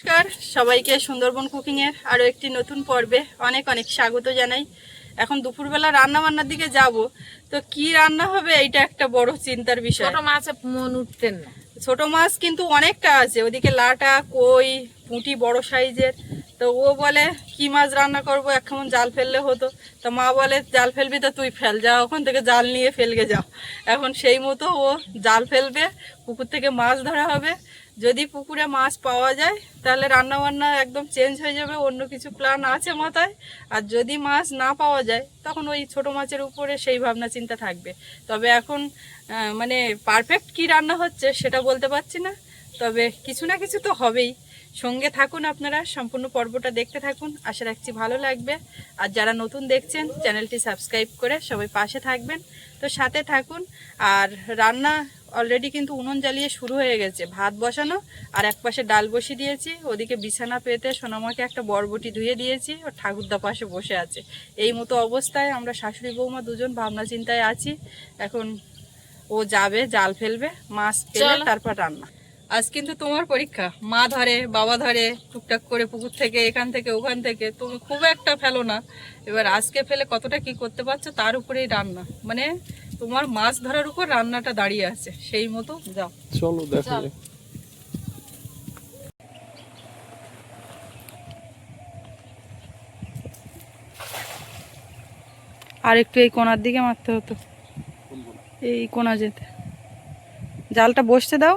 নমস্কার সবাইকে সুন্দরবন কুকিংয়ের আরও একটি নতুন পর্বে অনেক অনেক স্বাগত জানাই। এখন দুপুরবেলা রান্না বান্নার দিকে যাব। তো কি রান্না হবে এইটা একটা বড় চিন্তার বিষয়। ছোট মাছে মন উঠতেন না। ছোট মাছ কিন্তু অনেকটা আছে ওদিকে লাটা কই পুঁটি বড় সাইজের। তো ও বলে কি মাছ রান্না করব? কেমন জাল ফেললে হতো। তো মা বলে জাল ফেলবি তো তুই ফেল যা ওখান থেকে জাল নিয়ে ফেলগে যাও। এখন সেই মতো ও জাল ফেলবে পুকুর থেকে মাছ ধরা হবে। যদি পুকুরে মাছ পাওয়া যায়, তাহলে রান্না বান্না একদম চেঞ্জ হয়ে যাবে, অন্য কিছু প্ল্যান আছে মাথায়। আর যদি মাছ না পাওয়া যায়, তখন ওই ছোট মাছের উপরে সেই ভাবনা চিন্তা থাকবে। তবে এখন মানে পারফেক্ট কি রান্না হচ্ছে সেটা বলতে পারছি না। তবে কিছু না কিছু তো হবেই। সঙ্গে থাকুন আপনারা, সম্পূর্ণ পর্বটা দেখতে থাকুন। আশা রাখছি ভালো লাগবে। আর যারা নতুন দেখছেন, চ্যানেলটি সাবস্ক্রাইব করে সবাই পাশে থাকবেন। তো সাথে থাকুন। আর রান্না অলরেডি কিন্তু উনুন জ্বালিয়ে শুরু হয়ে গেছে। ভাত বসানো আর এক পাশে ডাল বসিয়ে দিয়েছি। ওদিকে বিছানা পেতে সোনামাকে একটা বরবটি ধুয়ে দিয়েছি ও ঠাকুরদা পাশে বসে আছে। এই মতো অবস্থায় আমরা শাশুড়ি বৌমা দুজন ভাবনা চিন্তায় আছি। এখন ও যাবে জাল ফেলবে মাছ চলো। তারপর রান্না। আজ কিন্তু তোমার পরীক্ষা। মা ধরে বাবা ধরে টুকটাক করে পুকুর থেকে এখান থেকে ওখান থেকে তুমি খুব একটা ফেলো না। এবার আজকে ফেলে কতটা কি করতে পারছ তার উপরেই রান্না। মানে তোমার মাছ ধরার উপর রান্নাটা দাঁড়িয়ে আছে সেই মতো যাও। চলো দেখা যাক। আর একটু এই কোনার দিকে মারতে হতো। এই কোনা যেতে। জালটা বসতে দাও।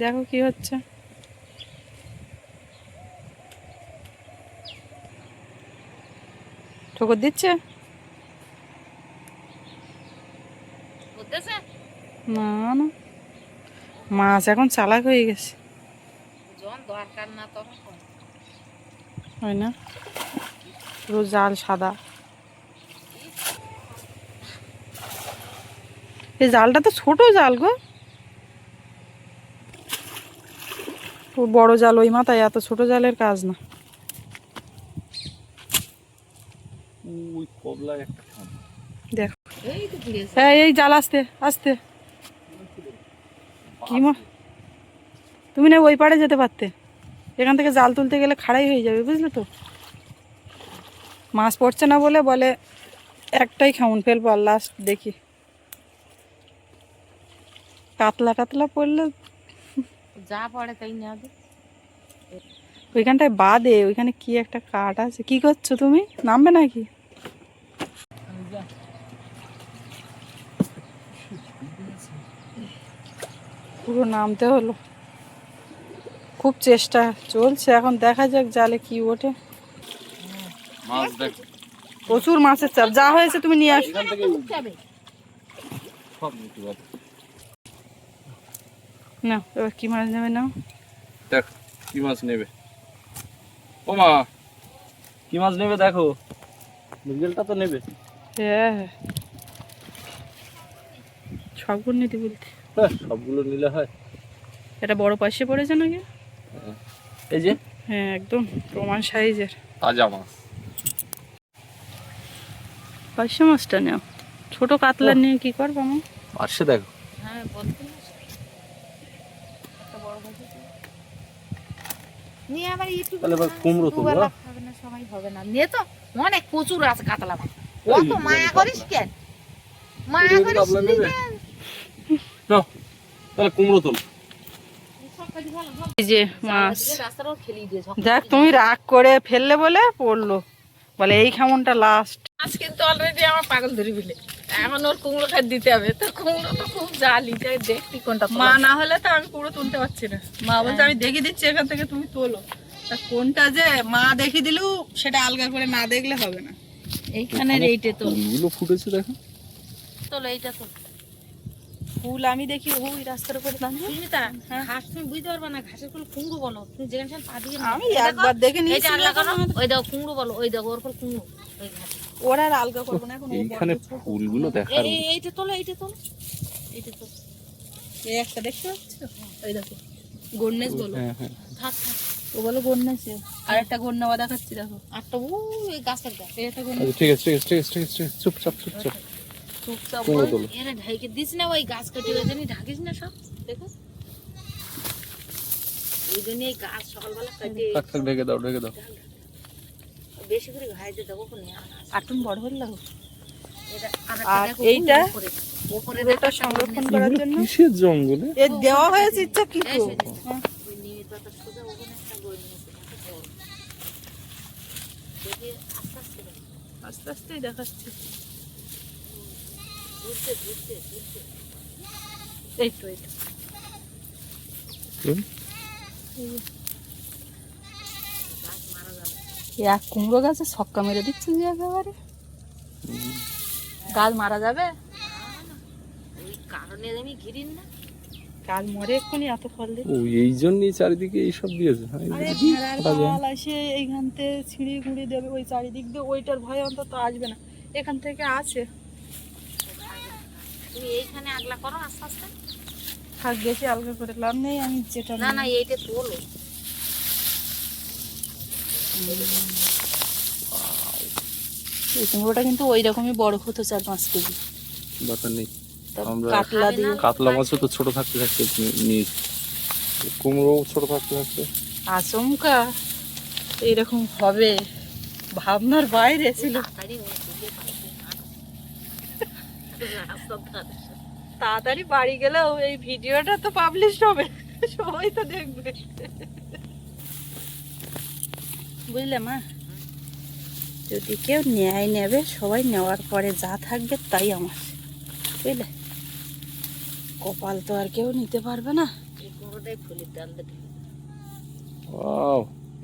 দেখো কি হচ্ছে। ঠোকর দিচ্ছে? না না। মাছ এখন চালাক হয়ে গেছে। দরকার না তখন হয় না? পুরো জাল সাদা। এই জালটা তো ছোট জাল গো। ও বড় জাল ওই মাথায় এত ছোট জালের কাজ না। ওই কবলা একটা খাম। দেখো। এই তো ঘুরেছে হ্যাঁ এই জাল আসতে আসতে। তুমি না ওই পাড়ে যেতে পারতে। এখান থেকে জাল তুলতে গেলে খাড়াই হয়ে যাবে বুঝলে তো? মাছ পড়ছে না বলে বলে একটাই খাউন ফেলব আর লাস্ট দেখি। কাতলা টাতলা পড়লে যা পড়ে তাই নেওয়া ওইখানটায় বাদে ওইখানে কি একটা কাঠ আছে? কি করছ তুমি? নামবে নাকি? পুরো নামতে হলো। খুব চেষ্টা চলছে এখন দেখা যাক জালে কি ওঠে। মাছ প্রচুর মাছের চাপ যা হয়েছে তুমি নিয়ে আস। না এবার কি মাছ নেবে না দেখ কি মাছ নেবে। ও মা কি মাছ নেবে দেখো। মৃগেলটা তো নেবে। হ্যাঁ। হ্যাঁ সবগুলো নিতে বলতে সবগুলো নিলে হয়। এটা বড় পাশে পড়েছে নাকি? এই যে? হ্যাঁ একদম। প্রমাণ সাইজের। তাজা মাছ। পাশে মাছটা নেও। ছোট কাতলা নিয়ে কি করব আমার পাশে দেখো। হ্যাঁ। নিয়ে আবার ইউটিউবে তাহলে এবার কুমড়ো হ্যাঁ? না সবাই হবে না। নিয়ে তো অনেক প্রচুর আছে কাতলা মাছ। অত মায়া করিস কেন? মায়া করিস। নাও তাহলে কুমড়ো তোল। যে মাছ। দেখ তুমি রাগ করে ফেললে বলে পড়ল। বলে এই খামনটা লাস্ট মাছ কিন্তু অলরেডি আমার পাগল ধরে ফেলে। এখন ওর কুমড়ো খাই দিতে হবে। তো কুমড়ো তো খুব জালি যাই দেখি কোনটা মা না হলে তো আমি পুরো তুলতে পারছি না। মা বলছে আমি দেখিয়ে দিচ্ছি এখান থেকে তুমি তোলো। তা কোনটা যে মা দেখিয়ে দিলেও সেটা আলগা করে না দেখলে হবে না। এইখানে এইটা তো ফুটেছে দেখো। তোলো এইটা তো ফুল আমি দেখি ওই রাস্তার উপরে দাঁড়িয়ে। ঘাস তুমি বুঝতে পারবে না ঘাসের ফুল কুমড়ো বলো। তুমি যেখানে পা দিয়ে আমি একবার দেখে নিয়েছি এইটা আলাদা ওই দেখো কুমড়ো বলো ওই দেখো ওর ফুল কুমড়ো ওই ঘাস। ওরা আর আলগা করব না এখন ও এইখানে ফুলগুলো দেখার এইটা তোলো এইটা তোলো এইটা তোলো। এই একটা দেখতে পাচ্ছ? ওই দেখো। গন্ডেস বলো। হ্যাঁ হ্যাঁ। থাক থাক। ও বলো গন্ডেস আর একটা গন্ডাওয়া দেখাচ্ছি দেখো। আটটা ও এই গাছের গাছ। এই একটা আচ্ছা ঠিক আছে ঠিক আছে ঠিক আছে ঠিক আছে চুপচাপ চুপচাপ চুপচাপ এরা ঢাইকে দিস না ওই গাছ কেটে ওই জন্য ঢাকিস না সব দেখো। ওই জন্য এই গাছ সকালবেলা কাটে থাক থাক ঢেকে দাও ঢেকে দাও। বেশি করে ঘাইতে দেবো কোনে আটুন বড় হল এটা আর আর একটা দেখো এইটা? উপরে উপরে পুরোটা সংরক্ষণ করার জন্য? কিসের জঙ্গলে? এ দেওয়া হয়েছে ইচ্ছা কি আস্তে আস্তে আস্তেই দেখাচ্ছি। এই তো এই গাছ মারা যাবে এই এক কুমড়ো গাছে ছক্কা মেরে দিচ্ছে যে একেবারে। গাছ মারা যাবে? ওই কারণে আমি ঘিরিন না। গাছ মরে এক্ষুনি এত ফল দিয়ে ও এই জন্যই চারিদিকে এইসব দিয়েছে। আসে এইখান থেকে ছিঁড়ে গুঁড়ি দেবে। ওই চারিদিক দিয়ে ওইটার ভয় অন্তত আসবে না। এখান থেকে আছে। তুমি এইখানে আগলা করো আস্তে আস্তে। থাক বেশি আলগা করে লাভ নেই আমি যেটা না না এইটা তোলো। কুমড়োটা কিন্তু ওই রকমই বড় হতো চার পাঁচ কেজি। নেই। আমরা- কাতলা দিয়ে। কাতলা মাছও তো ছোট থাকতে থাকতে নি- নিয়েছি কুমড়ো ছোট থাকতে থাকতে। আচমকা এইরকম হবে। ভাবনার বাইরে ছিল তাড়াতাড়ি ওই দিকে পাইছে রাস্তার ধারে। তাড়াতাড়ি বাড়ি গেলেও এই ভিডিওটা তো পাবলিশ হবে। সবাই তো দেখবে। বুঝলে মা? যদি কেউ ন্যায় নেবে সবাই নেওয়ার পরে যা থাকবে তাই আমার। বুঝলে? কপাল তো আর কেউ নিতে পারবে না।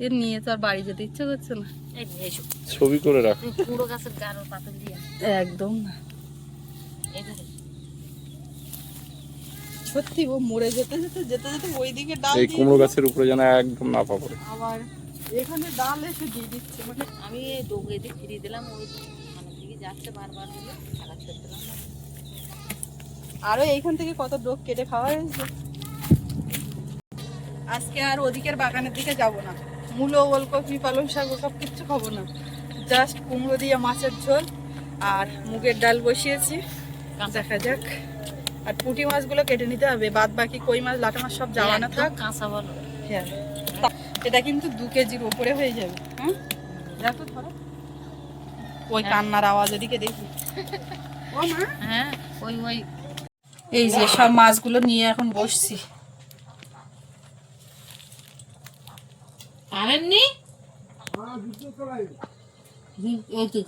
এর নিয়ে তো আর বাড়ি যেতে ইচ্ছে করছে না। এই ছবি করে রাখ। কুমড়ো গাছের গাঢ় পাতা দিয়ে। একদম না। সত্যি ও মরে যেতে যেতে যেতে যেতে ওইদিকে ডাল এই কুমড়ো গাছের উপরে যেন একদম না পড়ে। আবার এখানে ডাল এসে দিয়ে দিচ্ছে। মানে আমি ফিরিয়ে দিলাম ওই সামনের দিকে যাচ্ছে বারবার বলে টাকা না। এইখান থেকে কত ডোক কেটে খাওয়া হয়েছে। আজকে আর ওদিকের বাগানের দিকে যাব না। মূলো ওলকপি পালং শাক ওসব কিচ্ছু খাব না। জাস্ট কুমড়ো দিয়ে মাছের ঝোল আর মুগের ডাল বসিয়েছি। দেখা যাক। আর পুঁটি মাছগুলো কেটে নিতে হবে। বাদ বাকি কই মাছ লাটা মাছ সব জ্বালানো থাক। কাঁচা বলো। হ্যাঁ। এটা কিন্তু দু কেজির উপরে হয়ে যাবে। হ্যাঁ দেখো ধরো। ওই কান্নার আওয়াজ ওদিকে দেখি। ও মা। হ্যাঁ ওই ওই। এই যে সব মাছগুলো নিয়ে এখন বসছি। আনেননি এই তো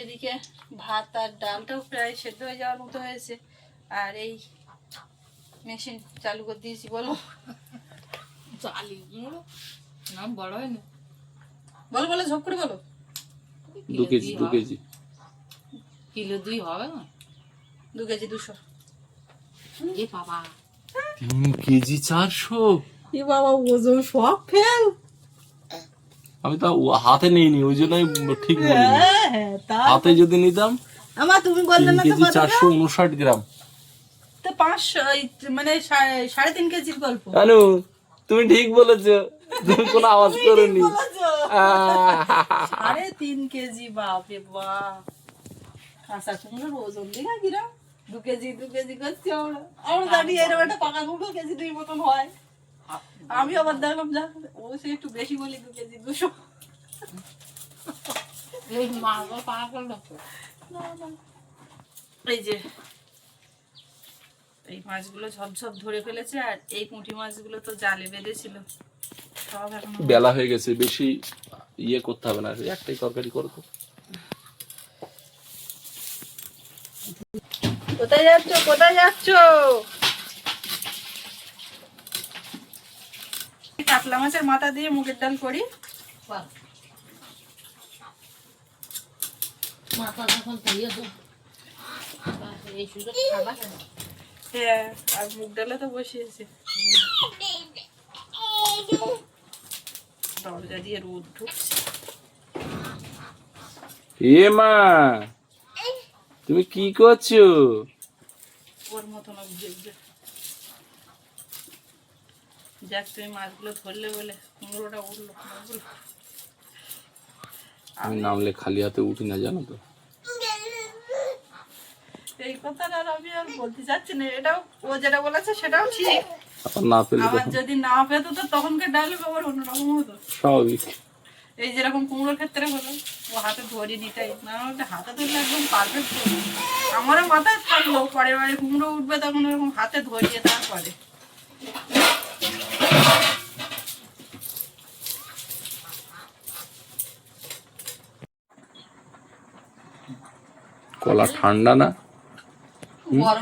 এদিকে ভাত আর ডালটাও প্রায় সেদ্ধ হয়ে যাওয়ার মতো হয়েছে। আর এই মেশিন চালু করে দিয়েছি বলো। চালি নাম বড় হয় না। বলো বলো ঝপ করে বলো। দু কেজি দু কেজি। কিলো দুই হবে না? দু কেজি দুশো। এ বাবা। তিন কেজি চারশো? এ বাবা ওজন সব ফেল। আমি তা হাতে নিইনি ওই জন্যই ঠিক হ্যাঁ হ্যাঁ হাতে যদি নিতাম আমার তুমি বললে না তো চারশো উনষাট গ্রাম। তো পাঁচশো মানে সাড়ে- সাড়ে তিন কেজির গল্প। জানো তুমি ঠিক বলেছ। তুমি কোনো আওয়াজ করোনি। সাড়ে তিন কেজি বাপরে বাপ। কাঁচা কুমড়োর ওজন দেখা দু কেজি দু কেজি করছি আমরা। আমরা জানি এরকম একটা পাকা কুমড়ো কেজি দুই মতন হয়। আমি আবার দেখলাম যা ও সে একটু বেশি বলি দু কেজি দুশো। এই যে এই মাছগুলো ঝপঝপ ধরে ফেলেছে আর এই পুঁটি মাছগুলো তো জালে বেঁধেছিল। সব এখন বেলা হয়ে গেছে বেশি ইয়ে করতে হবে না একটাই তরকারি করো তো। কোথায় যাচ্ছ? কোথায় যাচ্ছ? কাতলা মাছের মাথা দিয়ে মুগের ডাল করি। হ্যাঁ আর মুগ ডালে তো বসিয়েছি। দরজা দিয়ে রোদ ঢুকছে। এ মা তুমি কি করছ? ওর মতন যাক তুমি মাছগুলো ধরলে বলে কুমড়োটা উঠল। আমি নামলে খালি হাতে উঠি না জানো তো? এই কথাটা আমি আর বলতে চাচ্ছি না এটাও ও যেটা বলেছে সেটাও ঠিক। আবার না পেলে আবার যদি না পেতো তো ডায়লগ আবার অন্যরকম হতো। স্বাভাবিক। এই যেরকম কুমড়োর ক্ষেত্রে হলো ও হাতে ধরে নিতাই না হলে হাতে ধরলে একদম পারফেক্ট আমারও মাথায় থাকল পরের বারে কুমড়ো উঠবে তখন এরকম হাতে ধরিয়ে তারপরে। কলা ঠান্ডা না। হয়ে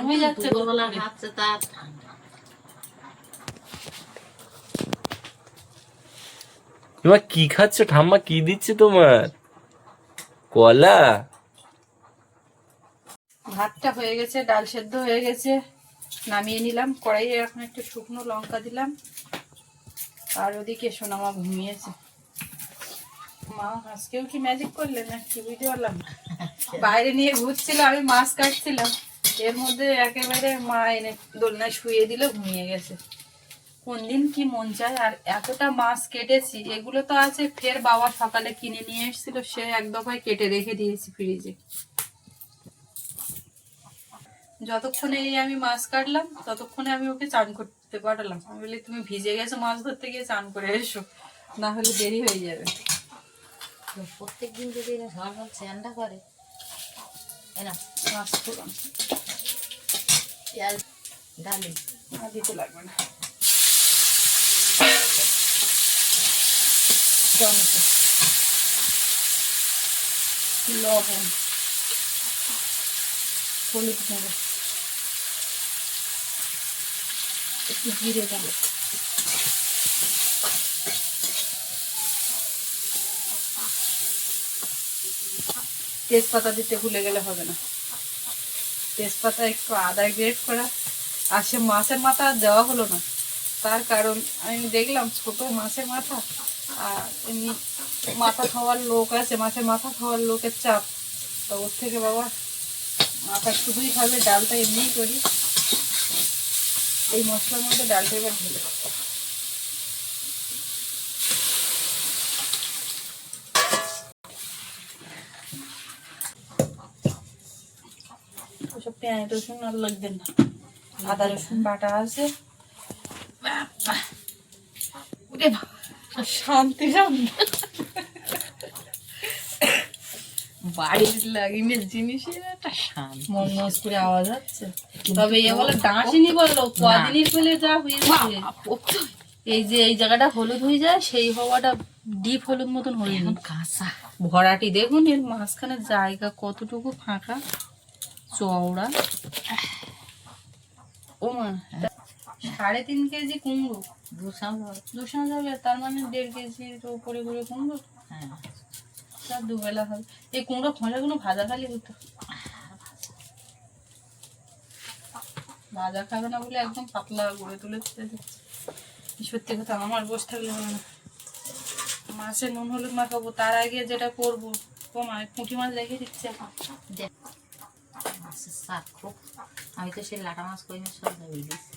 তোমার কি খাচ্ছ? ঠাম্মা কি দিচ্ছে তোমার? কলা? ভাতটা হয়ে গেছে ডাল সেদ্ধ হয়ে গেছে। নামিয়ে নিলাম কড়াইয়ে এখন একটু শুকনো লঙ্কা দিলাম। আর ওদিকে সোনামা ঘুমিয়েছে। মা, আজকেও কি ম্যাজিক করলে না বুঝতে পারলাম বাইরে নিয়ে ঘুরছিল, আমি মাছ কাটছিলাম। এর মধ্যে একেবারে মা এনে দোলনায় শুয়ে দিলে, ঘুমিয়ে গেছে। কোন দিন কি মন চায়? আর এতটা মাছ কেটেছি, এগুলো তো আছে, ফের বাবা সকালে কিনে নিয়ে এসেছিল, সে এক দফায় কেটে রেখে দিয়েছি ফ্রিজে যতক্ষণে এই আমি মাছ কাটলাম, ততক্ষণে আমি ওকে চান করতে পাঠালাম আমি বলি, তুমি ভিজে গেছো মাছ ধরতে গিয়ে, চান করে এসো। না হলে দেরি হয়ে যাবে। প্রত্যেক দিন যদি এরা সকাল স্নানটা করে না মাছ ফোড়ন পেঁয়াজ, ডালি দিতে লাগবে না। লবণ, হলুদ গুঁড়ো, একটু জিরে দেবো তেজপাতা দিতে ভুলে গেলে হবে না। তেজপাতা একটু আদা গ্রেট করা। আর সে মাছের মাথা দেওয়া হলো না। তার কারণ আমি দেখলাম ছোট মাছের মাথা, আর এমনি মাথা খাওয়ার লোক আছে, মাছের মাথা খাওয়ার লোকের চাপ। তো ওর থেকে বাবা মাথা শুধুই খাবে, ডালটা এমনিই করি। এই মশলার মধ্যে ডালটা এবার ঢেলে পেঁয়াজ রসুন আর লাগবে না। আদা রসুন বাটা আছে! শান্তি শান্তি। বাড়ির জিনিসের একটা শান্তি। করে আওয়াজ হচ্ছে। তবে এ বলে ডাঁসিনি বলল কদিনের ফেলে যা হয়েছে। এই যে এই জায়গাটা হলুদ হয়ে যায় সেই হওয়াটা ডিপ হলুদ মতন হয়ে কাঁচা। ভরাটি দেখুন এর মাঝখানে জায়গা কতটুকু ফাঁকা। চওড়া ও সাড়ে তিন কেজি কুমড়ো। দুশাম যাবে তার মানে দেড় কেজির উপরে করে কুমড়ো? হ্যাঁ। তার দুবেলা হবে এই কুমড়ো খোঁজাগুলো ভাজা খালি হতো। ভাজা খাবে না বলে একদম পাতলা গড়ে তুলে সত্যি কথা আমার বসে থাকলে হবে না। মাছে নুন হলুদ মাখাবো তার আগে যেটা করব। কমায় পুঁটি মাছ রেখে দিচ্ছে এখন। দেখ খুব। আমি তো সেই লাটা মাছ কই মাছ সব খাই দিয়েছি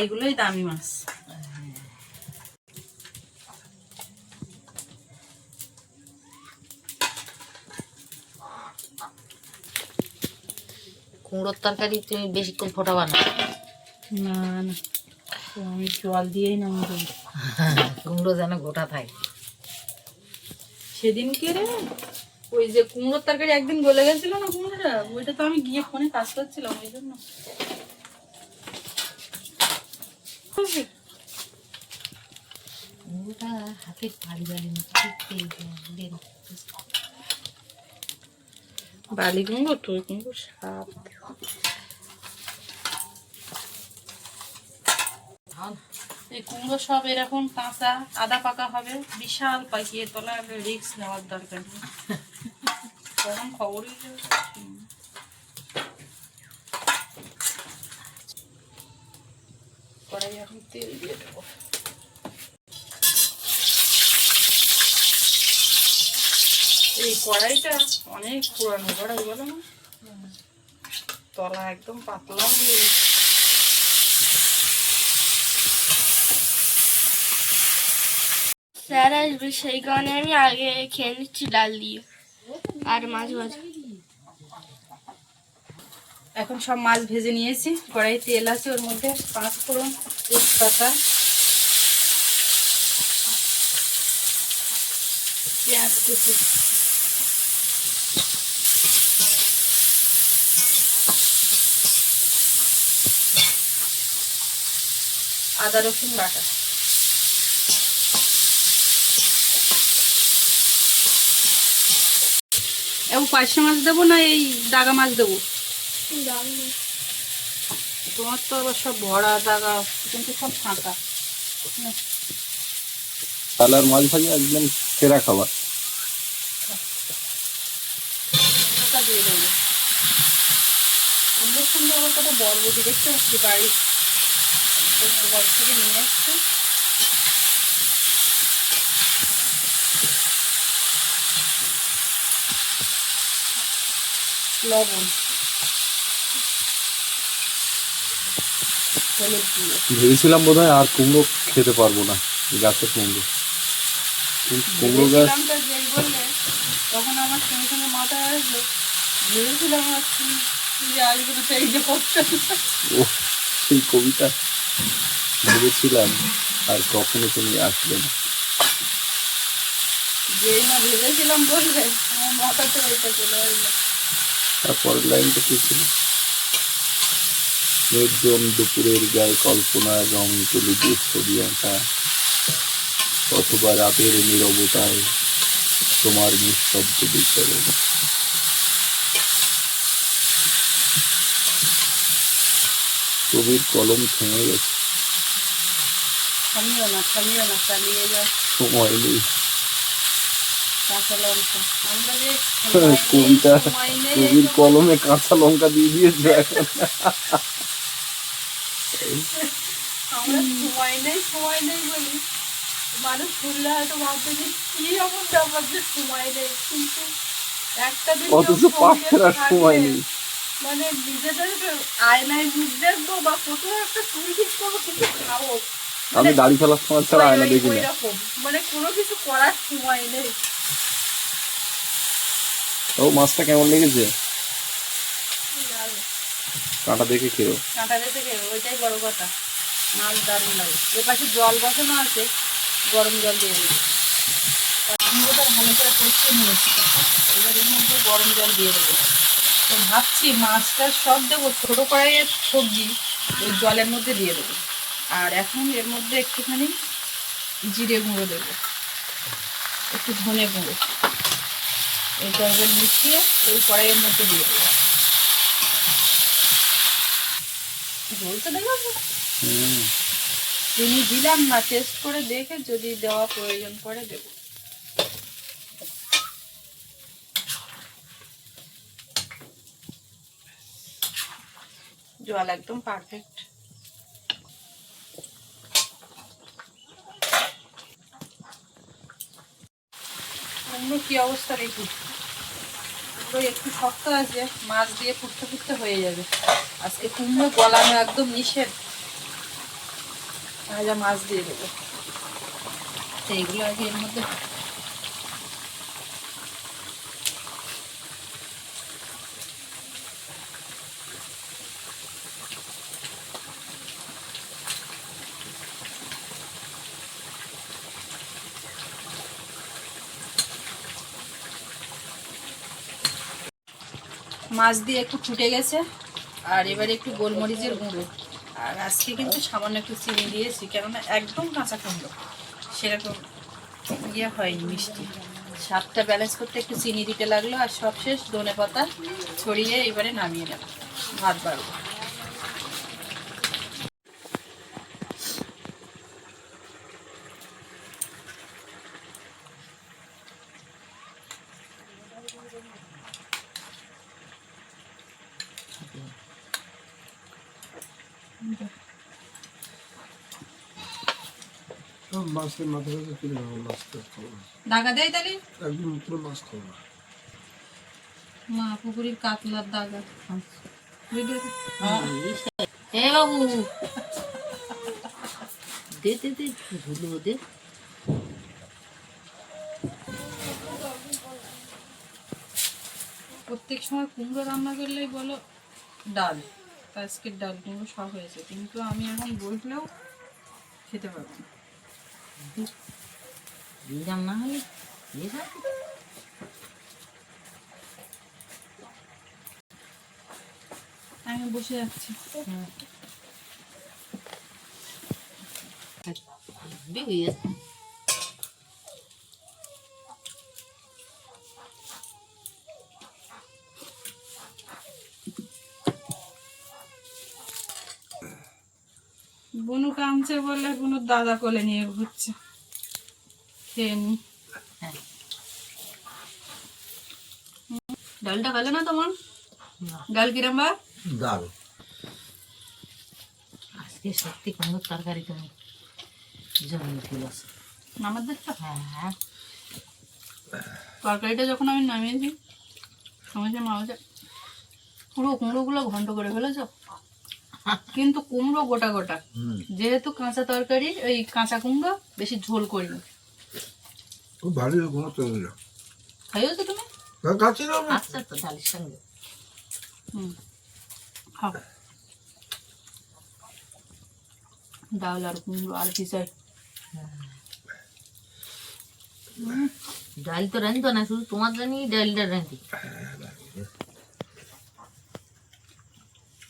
এইগুলোই দামি মাছ। কুমড়োর তরকারি তুমি বেশিক্ষণ ফোটাবা না না না আমি জল দিয়েই নামিয়ে দেবো কুমড়ো যেন গোটা থাকে। সেদিন কে রে ওই যে কুমড়োর তরকারি একদিন গলে গেছিল না কুমড়োটা? ওইটা তো আমি গিয়ে ফোনে কাজ করছিলাম ওই জন্য। হাতে বালি কুমড়ো তুই কুমড়ো সাপ এই কুমড়ো সব এরকম কাঁচা আদা পাকা হবে বিশাল পাকিয়ে তোলা রিক্স নেওয়ার দরকার নেই। তখন খবরই। কড়াই এখন তেল দিয়ে এই কড়াইটা অনেক পুরানো কড়াই বলো না তলা একদম পাতলা হয়ে। স্যার, আসবে সেই কারণে আমি আগে খেয়ে নিচ্ছি ডাল দিয়ে আর মাছ ভাজা। এখন সব মাছ ভেজে নিয়েছি। কড়াই তেল আছে ওর মধ্যে পাঁচ ফোড়ন তেজপাতা, পেঁয়াজ কুচি। আদা রসুন বাটা। এবং পাঁচশো মাছ দেবো না এই দাগা মাছ দেবো? তোমার তো আবার সব ভরা দাগা কিন্তু সব ফাঁকা। আর মাছ ভাজা একদম সেরা খাবার। দিয়ে দেবো। সুন্দর আবার কত বরবটি দেখতে পাচ্ছি বাড়ির। থেকে নিয়ে আসছে লবণ। ভেবেছিলাম বোধ আর কুমড়ো খেতে পারব না গাছের কুমড়ো কিন্তু কুমড়ো গাছ তখন আমার সঙ্গে সঙ্গে মাথায় আসলো। ভেবেছিলাম আসবে যে ও সেই কবিতা। ভেবেছিলাম আর কখনো তুমি আসবে না। যেই না ভেবেছিলাম বললে আমার মাথাতে ওইটা চলে আসলো। তারপরের লাইনটা কি ছিল? নির্জন দুপুরের গায়ে কল্পনার রং তুলে দিয়ে ছবি আঁকা অথবা রাতের নীরবতায় তোমার নিঃশব্দ বিচরণ কবির কলম থেমে গেছে। সময় নেই কাঁচা লঙ্কা আমরা যে সময় নেই, কবিতা কবির কলমে কাঁচা লঙ্কা দিয়ে দিয়েছে এখন। আমরা সময় নেই সময় নেই বলি মানুষ শুনলে হয়তো ভাববে যে কি এমন ব্যাপার যে সময় নেই কিন্তু একটা দিন অথচ কেউ পাঠ সঙ্গে ফেরার সময় নেই। মানে নিজেদের আয়নায় মুখ দেখব বা কোথাও একটা চুল ঠিক করব কিছু খাব আমি দাড়ি ফেলার সময় ছাড়া আয়না দেখি না। মানে কোনো কিছু করার সময় নেই। ও মাছটা কেমন লেগেছে? কাঁটা দেখে খেও কাঁটা থেকে ওইটাই বড় কথা। মাছ দারুণ লাগে। এ পাশে জল বসানো আছে গরম জল দিয়ে দেবো কুমড়োটা ভালো করে কষিয়ে নিয়েছি। এবার এর মধ্যে গরম জল দিয়ে দেবো। তো ভাবছি মাছটা সব দেবো ছোটো কড়াইয়ের সবজি ওই জলের মধ্যে দিয়ে দেবো। আর এখন এর মধ্যে একটুখানি জিরে গুঁড়ো দেবো। একটু ধনে গুঁড়ো। এটা এবার মিশিয়ে ওই কড়াইয়ের মধ্যে দিয়ে দেবো। বলতে হুম। চিনি দিলাম না টেস্ট করে দেখে যদি দেওয়া প্রয়োজন পড়ে দেব। জল একদম পারফেক্ট অন্য কি অবস্থা দেখি? কুমড়ো একটু শক্ত আছে, মাছ দিয়ে ফুটতে ফুটতে হয়ে যাবে। আজকে কুমড়ো গলানো একদম নিষেধ। তাহলে মাছ দিয়ে দেবো। সেইগুলো আগে এর মধ্যে মাছ দিয়ে একটু ফুটে গেছে, আর এবারে একটু গোলমরিচের গুঁড়ো। আর আজকে কিন্তু সামান্য একটু চিনি দিয়েছি, কেননা একদম কাঁচা কুমড়ো। সেরকম ইয়ে হয়নি মিষ্টি। সাতটা ব্যালেন্স করতে একটু চিনি দিতে লাগল, আর সবশেষ ধনে পাতা ছড়িয়ে এবারে নামিয়ে নেব। ভাত বাড়বো। মাছের মাথা নেব মাছ খাব দাগা দেয় তাহলে? একদম পুরো মাছ খাব না। মা পুকুরের কাতলার দাগা। এ বাবু। দে দে দে ধুলো দে। প্রত্যেক সময় কুমড়ো রান্না করলেই বলো ডাল। আজকের ডাল কুমড়ো সব হয়েছে। কিন্তু আমি এখন বসলেও খেতে পারব না। দিলাম না হলে দিয়ে দাও। আমি বসে যাচ্ছি দিয়ে কামছে বলে বুনুর দাদা কোলে নিয়ে ঘুরছে। খেয়ে নি। হ্যাঁ। ডালটা ভালো না তোমার? ডাল কিরম বা ডাল আজকে সত্যি কুমড়োর তরকারি তুমি জমিয়ে আমার দেখছ হ্যাঁ হ্যাঁ। তরকারিটা যখন আমি নামিয়েছি সময় মা বলছে পুরো কুমড়োগুলো ঘন্ট করে ফেলেছো? কিন্তু কুমড়ো গোটা গোটা। যেহেতু কাঁচা তরকারি ওই কাঁচা কুমড়ো বেশি ঝোল করিনি। খুব ভালোই কোনো তৈরি না খাইয়েছো তুমি? না আচ্ছা তো ডালের সঙ্গে। হুম খাও। ডাল আর কুমড়ো আর কি চাই। ডাল তো রাঁধতো না শুধু তোমার জন্যই ডালটা রাঁধি।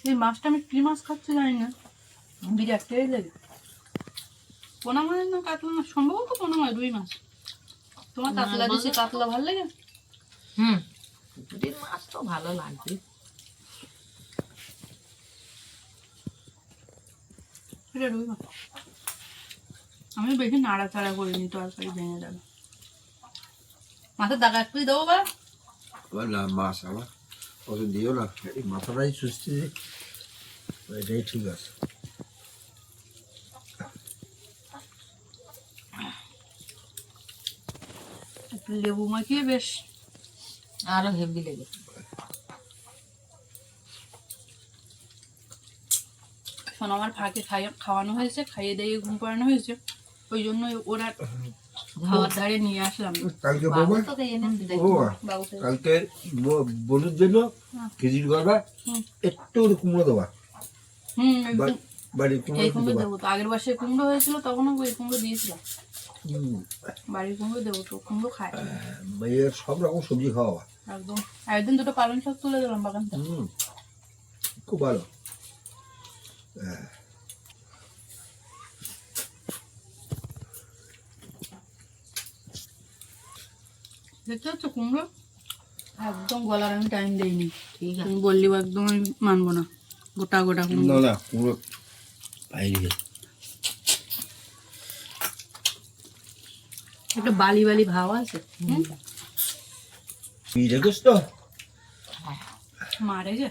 এই মাছটা আমি কি মাছ খাচ্ছি জানি না। বিরাট টেরে লাগে। পোনা মাছ না কাতলা মাছ? সম্ভবত পোনা মাছ রুই মাছ। তোমার কাতলা দিছে কাতলা ভালো লাগে? হুম। পুকুরের মাছ তো ভালো লাগবে। এটা রুই মাছ। আমি বেশি নাড়াচাড়া করিনি তরকারি ভেঙে যাবে। মাথার দাগা একটুই দেবো বা? মাছ আবার। অত দিও না এই মাথাটাই সুস্থি এটাই ঠিক আছে। লেবু মাখিয়ে বেশ, আরও হেভি লেগে শোনো, আমার ফাঁকে খাই খাওয়ানো হয়েছে, খাইয়ে দিয়ে ঘুম পাড়ানো হয়েছে। ওই জন্য ওরা ধারে নিয়ে আসলাম। কালকে বাবু বলবে তোকে এনে দিতে ও বাবুকে। কালকে ব- জন্য খিচুড়ি করবা একটু কুমড়ো দেবা। বাড়ির কুমড়ো দেবো। তো। আগের বছর কুমড়ো হয়েছিল তখনও ওই কুমড়ো দিয়েছিলাম বাড়ির কুমড়ো দেবো তো কুমড়ো খায়। সব রকম সবজি খাওয়া একদম। একদিন দুটো পালং শাক তুলে দিলাম বাগান খুব ভালো। দেখতে পাচ্ছ কুমড়ো? একদম গলার আমি টাইম দেইনি। ঠিক আছে। তুমি বললিও একদম আমি মানবো না। গোটা গোটা কুমড়ো। না কুমড়ো একটা বালি বালি ভাব আছে? তো? মারে যে।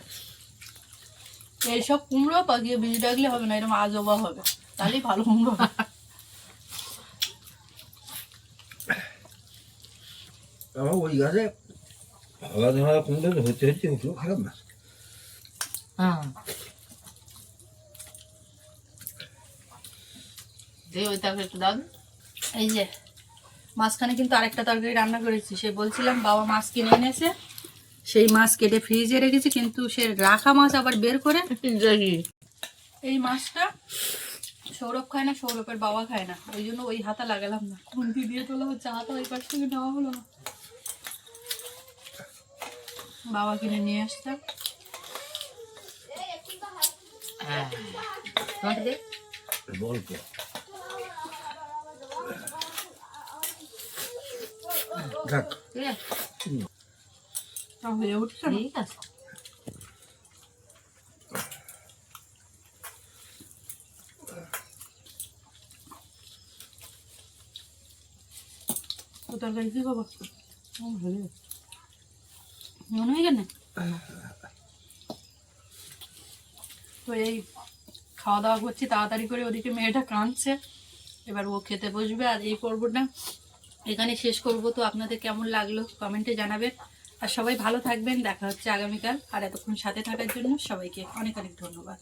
এইসব কুমড়ো পাকিয়ে বীজ ডাকলে হবে না এরকম আজবা হবে। তাহলেই ভালো কুমড়ো ওই গাছে কুমড়ো তো হচ্ছে হচ্ছে ওগুলো খারাপ না। হ্যাঁ। এই যে মাঝখানে কিন্তু আরেকটা তরকারি রান্না করেছি। সে বলছিলাম বাবা মাছ কিনে এনেছে। সেই মাছ কেটে ফ্রিজে রেখেছি কিন্তু সে রাখা মাছ আবার বের করে এই মাছটা সৌরভ খায় না সৌরভের বাবা খায় না। ওই জন্য ওই হাতা লাগালাম না। খুন্তি দিয়ে তোলা হচ্ছে হাতা ওই পাশ থেকে নেওয়া হলো না। বাবা কিনে নিয়ে আসতে হ্যাঁ। তোমাকে দে। বলতো। হয়ে উঠছে ঠিক আছে। তরকারি কি খবর? মনে হয় কেন তো এই খাওয়া দাওয়া করছি তাড়াতাড়ি করে ওদিকে মেয়েটা কাঁদছে। এবার ও খেতে বসবে আর এই পর্বটা এখানে শেষ করব। তো আপনাদের কেমন লাগল কমেন্টে জানাবেন। আর সবাই ভালো থাকবেন দেখা হচ্ছে আগামীকাল। আর এতক্ষণ সাথে থাকার জন্য সবাইকে অনেক অনেক ধন্যবাদ।